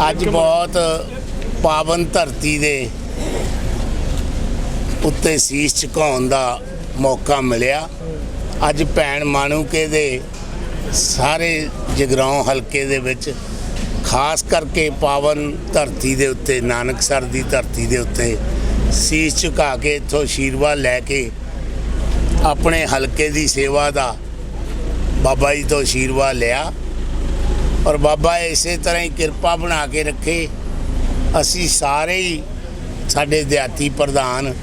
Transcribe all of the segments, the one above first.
ਅੱਜ ਬਹੁਤ ਪਾਵਨ ਧਰਤੀ ਦੇ ਉੱਤੇ ਸੀਸ ਝੁਕਾਉਣ ਦਾ ਮੌਕਾ ਮਿਲਿਆ। ਅੱਜ ਭੈਣ ਮਾਣੂਕੇ ਦੇ ਸਾਰੇ ਜਗਰਾਉਂ ਹਲਕੇ ਦੇ ਵਿੱਚ ਖਾਸ ਕਰਕੇ ਪਾਵਨ ਧਰਤੀ ਦੇ ਉੱਤੇ, ਨਾਨਕਸਰ ਦੀ ਧਰਤੀ ਦੇ ਉੱਤੇ ਸੀਸ ਝੁਕਾ ਕੇ ਇੱਥੋਂ ਆਸ਼ੀਰਵਾਦ ਲੈ ਕੇ ਆਪਣੇ ਹਲਕੇ ਦੀ ਸੇਵਾ ਦਾ ਬਾਬਾ ਜੀ ਤੋਂ ਆਸ਼ੀਰਵਾਦ ਲਿਆ। ਔਰ ਬਾਬਾ ਇਸੇ ਤਰ੍ਹਾਂ ਹੀ ਕਿਰਪਾ ਬਣਾ ਕੇ ਰੱਖੇ। ਅਸੀਂ ਸਾਰੇ ਹੀ ਸਾਡੇ ਦਿਹਾਤੀ ਪ੍ਰਧਾਨ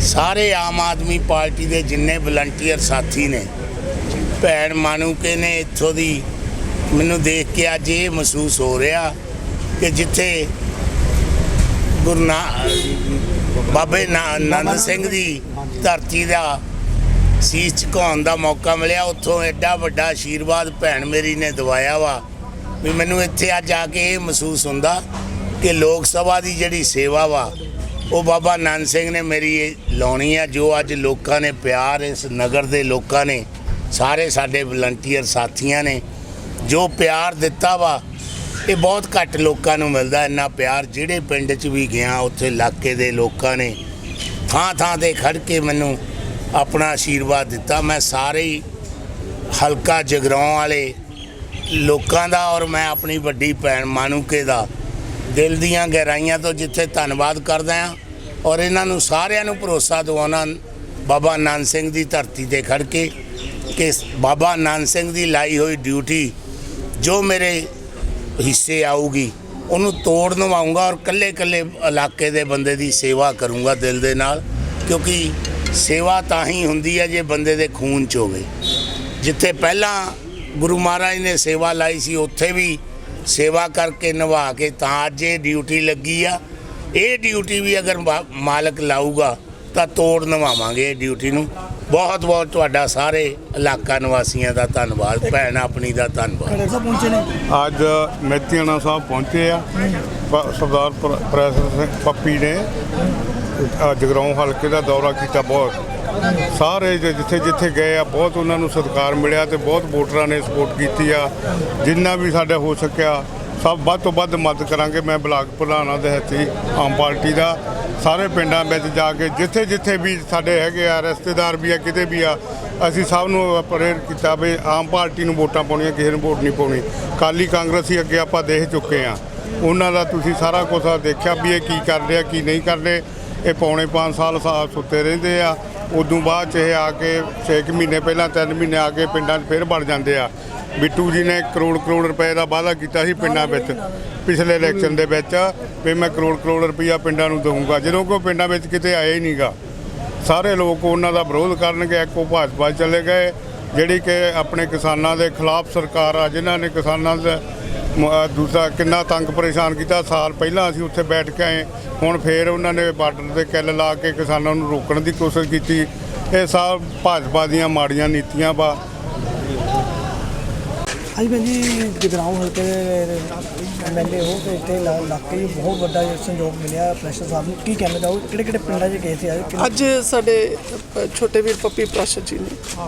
ਸਾਰੇ ਆਮ ਆਦਮੀ ਪਾਰਟੀ ਦੇ ਜਿੰਨੇ ਵਲੰਟੀਅਰ ਸਾਥੀ ਨੇ ਭੈਣ ਮਾਨੂਕੇ ਨੇ ਇੱਥੋਂ ਦੀ। ਮੈਨੂੰ ਦੇਖ ਕੇ ਅੱਜ ਇਹ ਮਹਿਸੂਸ ਹੋ ਰਿਹਾ ਕਿ ਜਿੱਥੇ ਗੁਰੂ ਨਾ ਬਾਬੇ ਨਾ- ਆਨੰਦ ਸਿੰਘ ਦੀ ਧਰਤੀ ਦਾ ਸੀਸ ਝੁਕਾਉਣ ਦਾ ਮੌਕਾ ਮਿਲਿਆ ਉੱਥੋਂ ਐਡਾ ਵੱਡਾ ਆਸ਼ੀਰਵਾਦ ਭੈਣ ਮੇਰੀ ਨੇ ਦਵਾਇਆ ਵਾ। ਵੀ ਮੈਨੂੰ ਇੱਥੇ ਅੱਜ ਆ ਕੇ ਇਹ ਮਹਿਸੂਸ ਹੁੰਦਾ ਕਿ ਲੋਕ ਸਭਾ ਦੀ ਜਿਹੜੀ ਸੇਵਾ ਵਾ, ਉਹ ਬਾਬਾ ਨਾਨਕ ਸਿੰਘ ਨੇ ਮੇਰੀ ਇਹ ਲਾਉਣੀ ਆ, ਜੋ ਅੱਜ ਲੋਕਾਂ ਨੇ ਪਿਆਰ ਇਸ ਨਗਰ ਦੇ ਲੋਕਾਂ ਨੇ, ਸਾਰੇ ਸਾਡੇ ਵਲੰਟੀਅਰ ਸਾਥੀਆਂ ਨੇ, ਜੋ ਪਿਆਰ ਦਿੱਤਾ ਵਾ, ਇਹ ਬਹੁਤ ਘੱਟ ਲੋਕਾਂ ਨੂੰ ਮਿਲਦਾ, ਇੰਨਾ ਪਿਆਰ ਜਿਹੜੇ ਪਿੰਡ 'ਚ ਵੀ ਗਿਆ, ਉੱਥੇ ਇਲਾਕੇ ਦੇ ਲੋਕਾਂ ਨੇ, ਥਾਂ ਥਾਂ ਤੇ ਖੜ ਕੇ ਮੈਨੂੰ ਆਪਣਾ ਆਸ਼ੀਰਵਾਦ ਦਿੱਤਾ। ਮੈਂ ਸਾਰੇ ਹੀ ਹਲਕਾ ਜਗਰਾਉਂ ਵਾਲੇ ਲੋਕਾਂ ਦਾ ਔਰ ਮੈਂ ਆਪਣੀ ਵੱਡੀ ਭੈਣ ਮਾਨੂਕੇ ਦਾ ਦਿਲ ਦੀਆਂ ਗਹਿਰਾਈਆਂ ਤੋਂ ਜਿੱਥੇ ਧੰਨਵਾਦ ਕਰਦਾ ਹਾਂ ਔਰ ਇਹਨਾਂ ਨੂੰ ਸਾਰਿਆਂ ਨੂੰ ਭਰੋਸਾ ਦਿਵਾਉਣਾ ਬਾਬਾ ਨਾਨਕ ਸਿੰਘ ਦੀ ਧਰਤੀ ਤੇ ਖੜ ਕੇ ਕਿ ਬਾਬਾ ਨਾਨਕ ਸਿੰਘ ਦੀ ਲਾਈ ਹੋਈ ਡਿਊਟੀ ਜੋ ਮੇਰੇ ਹਿੱਸੇ ਆਊਗੀ, ਉਹਨੂੰ ਤੋੜ ਨਵਾਉਂਗਾ ਔਰ ਕੱਲੇ ਕੱਲੇ ਇਲਾਕੇ ਦੇ ਬੰਦੇ ਦੀ ਸੇਵਾ ਕਰੂੰਗਾ ਦਿਲ ਦੇ ਨਾਲ, ਕਿਉਂਕਿ ਸੇਵਾ ਤਾਂ ਹੀ ਹੁੰਦੀ ਹੈ ਜੇ ਬੰਦੇ ਦੇ ਖੂਨ ਚ ਹੋਵੇ। ਜਿੱਥੇ ਪਹਿਲਾਂ ਗੁਰੂ ਮਹਾਰਾਜ ਨੇ ਸੇਵਾ ਲਾਈ ਸੀ ਉੱਥੇ ਵੀ ਸੇਵਾ ਕਰਕੇ ਨਿਭਾ ਕੇ ਤਾਂ ਅੱਜ ਇਹ ਡਿਊਟੀ ਲੱਗੀ ਆ। ਇਹ ਡਿਊਟੀ ਵੀ ਅਗਰ ਮਾਲਕ ਲਾਊਗਾ ਤਾਂ ਤੋੜ ਨਿਭਾਵਾਂਗੇ ਇਹ ਡਿਊਟੀ ਨੂੰ। ਬਹੁਤ ਬਹੁਤ ਤੁਹਾਡਾ ਸਾਰੇ ਇਲਾਕਾ ਨਿਵਾਸੀਆਂ ਦਾ ਧੰਨਵਾਦ ਭੈਣ ਆਪਣੀ ਦਾ ਧੰਨਵਾਦ। ਖੜੇ ਸਾਹਿਬ ਪਹੁੰਚੇ ਨੇ? ਅੱਜ ਮੈਤੀਆਣਾ ਸਾਹਿਬ ਪਹੁੰਚੇ ਆ। ਸਰਦਾਰ ਪ੍ਰ- ਪ੍ਰੈਸ ਸਿੰਘ ਪੱਪੀ ਨੇ। ਅ, ਜਗਰਾਉਂ ਹਲਕੇ ਦਾ ਦੌਰਾ ਕੀਤਾ ਬਹੁਤ। ਸਾਰੇ ਜ- ਜਿੱਥੇ ਜਿੱਥੇ ਗਏ ਆ ਬਹੁਤ ਉਹਨਾਂ ਨੂੰ ਸਤਿਕਾਰ ਮਿਲਿਆ ਤੇ ਬਹੁਤ ਵੋਟਰਾਂ ਨੇ ਸਪੋਰਟ ਕੀਤੀ ਆ। ਜਿੰਨਾ ਵੀ ਸਾਡਾ ਹੋ ਸਕਿਆ ਸਭ ਵੱਧ ਤੋਂ ਵੱਧ ਮਦਦ ਕਰਾਂਗੇ। ਮੈਂ ਬਲਾਕ ਪ੍ਰਧਾਨਾਂ ਦੇ ਹੱਥੀ ਆਮ ਪਾਰਟੀ ਦਾ ਸਾਰੇ ਪਿੰਡਾਂ ਵਿੱਚ ਜਾ ਕੇ ਜਿੱਥੇ ਜਿੱਥੇ ਵੀ ਸਾਡੇ ਹੈਗੇ ਆ ਰਿਸ਼ਤੇਦਾਰ ਵੀ ਆ ਕਿਤੇ ਵੀ ਆ ਅਸੀਂ ਸਭ ਨੂੰ ਪ੍ਰੇਰ ਕੀਤਾ ਵੀ ਆਮ ਪਾਰਟੀ ਨੂੰ ਵੋਟਾਂ ਪਾਉਣੀਆਂ ਕਿਸੇ ਨੂੰ ਵੋਟ ਨਹੀਂ ਪਾਉਣੀ। ਕਾਲੀ ਕਾਂਗਰਸੀ ਅੱਗੇ ਆਪਾਂ ਦੇਖ ਚੁੱਕੇ ਆ। ਉਹਨਾਂ ਦਾ ਤੁਸੀਂ ਸਾਰਾ ਕੁਝ ਦੇਖਿਆ ਵੀ ਇਹ ਕੀ ਕਰਦੇ ਆ ਕੀ ਨਹੀਂ ਕਰਦੇ ਇਹ ਪੌਣੇ 5 ਸਾਲ ਸਾ- ਸੁੱਤੇ ਰਹਿੰਦੇ ਆ। ਉਦੋਂ ਬਾਅਦ ਚ ਇਹ ਆ ਕੇ 6 ਮਹੀਨੇ ਪਹਿਲਾਂ 3 ਮਹੀਨੇ ਆ ਕੇ ਪਿੰਡਾਂ 'ਚ ਫਿਰ ਵੜ ਜਾਂਦੇ ਆ। ਬਿੱਟੂ ਜੀ ਨੇ ਕਰੋੜ ਕਰੋੜ ਰੁਪਏ ਦਾ ਵਾਅਦਾ ਕੀਤਾ ਸੀ ਪਿੰਡਾਂ ਵਿੱਚ। ਪਿਛਲੇ ਇਲੈਕਸ਼ਨ ਦੇ ਵਿੱਚ ਵੀ ਮੈਂ ਕਰੋੜ ਕਰੋੜ ਰੁਪਈਆ ਪਿੰਡਾਂ ਨੂੰ ਦਊਂਗਾ। ਜਦੋਂ ਕੋਈ ਪਿੰਡਾਂ ਵਿੱਚ ਕਿਤੇ ਆਏ ਹੀ ਨਹੀਂਗਾ ਸਾਰੇ ਲੋਕ ਉਹਨਾਂ ਦਾ ਵਿਰੋਧ ਕਰਨਗੇ। ਇੱਕੋ ਭਾਜਪਾ ਚਲੇ ਗਏ, ਜਿਹੜੀ ਕਿ ਆਪਣੇ ਕਿਸਾਨਾਂ ਦੇ ਖਿਲਾਫ ਸਰਕਾਰ ਆ, ਜਿਨ੍ਹਾਂ ਨੇ ਕਿਸਾਨਾਂ ਦਾ ਦੂਸਰਾ ਕਿੰਨਾ ਤੰਗ ਪਰੇਸ਼ਾਨ ਕੀਤਾ। ਸਾਲ ਪਹਿਲਾਂ ਅਸੀਂ ਉੱਥੇ ਬੈਠ ਕੇ ਆਏ। ਹੁਣ ਫੇਰ ਉਹਨਾਂ ਨੇ ਬਾਰਡਰ ਤੇ ਕਿੱਲ ਲਾ ਕੇ ਕਿਸਾਨਾਂ ਨੂੰ ਰੋਕਣ ਦੀ ਕੋਸ਼ਿਸ਼ ਕੀਤੀ। ਇਹ ਸਭ ਭਾਜਪਾ ਦੀਆਂ ਮਾੜੀਆਂ ਨੀਤੀਆਂ ਵਾ। ਅੱਜ ਭੈਣ ਜੀ ਜਗਰਾਉਂ ਹਲਕੇ ਦੇ ਐਮਐਲਏ ਹੋ ਤੇ ਇੱਥੇ ਇਲਾ- ਇਲਾਕੇ 'ਚ ਬਹੁਤ ਵੱਡਾ ਸੰਯੋਗ ਮਿਲਿਆ ਪ੍ਰੈਸ਼ਰ ਸਾਹਿਬ ਨੂੰ। ਕੀ ਕਹਿਣਾ ਚਾਹੋ ਕਿਹੜੇ ਕਿਹੜੇ ਪਿੰਡਾਂ 'ਚ ਗਏ ਸੀ ਅੱਜ? ਸਾਡੇ ਛੋਟੇ ਵੀਰ ਪੱਪੀ ਪ੍ਰਾਸ਼ਦ ਜੀ ਨੇ।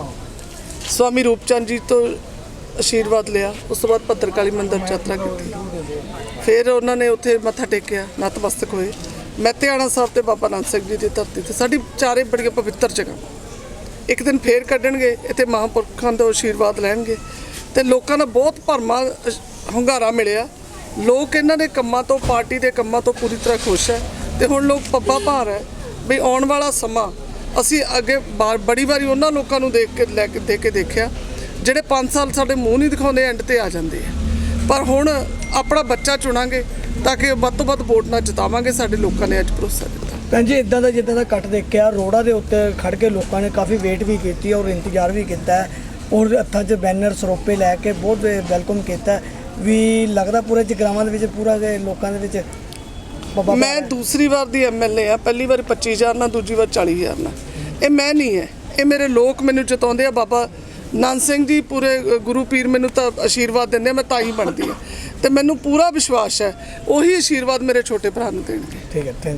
ਸਵਾਮੀ ਰੂਪਚੰਦ ਜੀ ਤੋਂ ਆਸ਼ੀਰਵਾਦ ਲਿਆ। ਉਸ ਤੋਂ ਬਾਅਦ ਭੱਤਰਕਾਲੀ ਮੰਦਿਰ ਯਾਤਰਾ ਕੀਤੀ। ਫਿਰ ਉਹਨਾਂ ਨੇ ਉੱਥੇ ਮੱਥਾ ਟੇਕਿਆ, ਨਤਮਸਤਕ ਹੋਏ। ਮਹਿਤਿਆਣਾ ਸਾਹਿਬ ਤੇ ਬਾਬਾ ਨਾਨਕ ਸਿੰਘ ਜੀ ਦੀ ਧਰਤੀ ਤੇ। ਸਾਡੀ ਚਾਰੇ ਬੜੀਆਂ ਪਵਿੱਤਰ ਜਗ੍ਹਾ। ਇੱਕ ਦਿਨ ਫੇਰ ਕੱਢਣਗੇ, ਇੱਥੇ ਮਹਾਂਪੁਰਖਾਂ ਦਾ ਆਸ਼ੀਰਵਾਦ ਲੈਣਗੇ। ਤੇ ਲੋਕਾਂ ਦਾ ਬਹੁਤ ਭਰਮਾ ਅਸ਼- ਹੁੰਗਾਰਾ ਮਿਲਿਆ। ਲੋਕ ਇਹਨਾਂ ਦੇ ਕੰਮਾਂ ਤੋਂ, ਪਾਰਟੀ ਦੇ ਕੰਮਾਂ ਤੋਂ ਪੂਰੀ ਤਰ੍ਹਾਂ ਖੁਸ਼ ਹੈ। ਤੇ ਹੁਣ ਲੋਕ ਪੱਪਾ ਭਾਰ ਹੈ ਵੀ ਆਉਣ ਵਾਲਾ ਸਮਾਂ ਅਸੀਂ ਅੱਗੇ ਬਾ- ਬੜੀ ਵਾਰੀ ਉਹਨਾਂ ਲੋਕਾਂ ਨੂੰ ਦੇਖ ਕੇ, ਲੈ ਕੇ, ਦੇ ਕੇ ਦੇਖਿਆ। ਜਿਹੜੇ 5 ਸਾਲ ਸਾਡੇ ਮੂੰਹ ਨਹੀਂ ਦਿਖਾਉਂਦੇ ਐਂਡ ਤੇ ਆ ਜਾਂਦੇ ਆ। ਪਰ ਹੁਣ ਆਪਣਾ ਬੱਚਾ ਚੁਣਾਂਗੇ ਤਾਂ ਕਿ ਵੱਧ ਤੋਂ ਵੱਧ ਵੋਟ ਨਾਲ ਜਿਤਾਵਾਂਗੇ ਸਾਡੇ ਲੋਕਾਂ ਨੇ ਅੱਜ ਭਰੋਸਾ ਦਿੱਤਾ। ਭੈਣ ਜੀ ਇਦਾਂ ਦਾ ਜਿੱਦਾਂ ਦਾ ਕੱਟ ਦੇਖਿਆ ਰੋੜਾ ਦੇ ਉੱਤੇ ਖੜ ਕੇ ਲੋਕਾਂ ਨੇ ਕਾਫੀ ਵੇਟ ਵੀ ਕੀਤੀ ਔਰ ਇੰਤਜ਼ਾਰ ਵੀ ਕੀਤਾ। ਔਰ ਹੱਥਾਂ 'ਚ ਬੈਨਰ ਸਰੋਪੇ ਲੈ ਕੇ ਬਹੁਤ ਵੈਲਕਮ ਕੀਤਾ। ਵੀ ਲੱਗਦਾ ਪੂਰੇ ਜਗਰਾਵਾਂ ਦੇ ਵਿੱਚ ਪੂਰਾ ਦੇ ਲੋਕਾਂ ਦੇ ਵਿੱਚ ਮੈਂ ਦੂਸਰੀ ਵਾਰ ਦੀ ਐਮਐਲਏ ਆ ਪਹਿਲੀ ਵਾਰ 25000 ਨਾਲ ਦੂਜੀ ਵਾਰ 40000 ਨਾਲ। ਇਹ ਮੈਂ ਨਹੀਂ ਹੈ ਇਹ ਮੇਰੇ ਲੋਕ ਮੈਨੂੰ ਜਿਤਾਉਂਦੇ ਆ ਬਾਬਾ ਨਾਨਕ ਸਿੰਘ ਜੀ, ਪੂਰੇ ਗੁਰੂ ਪੀਰ ਮੈਨੂੰ ਤਾਂ ਆਸ਼ੀਰਵਾਦ ਦਿੰਦੇ ਮੈਂ ਤਾਈ ਬਣਦੀ ਆ ਤੇ ਮੈਨੂੰ ਪੂਰਾ ਵਿਸ਼ਵਾਸ ਹੈ, ਉਹੀ ਆਸ਼ੀਰਵਾਦ ਮੇਰੇ ਛੋਟੇ ਭਰਾ ਨੂੰ ਦੇਣਗੇ। ਠੀਕ ਹੈ ਥੈਂਕ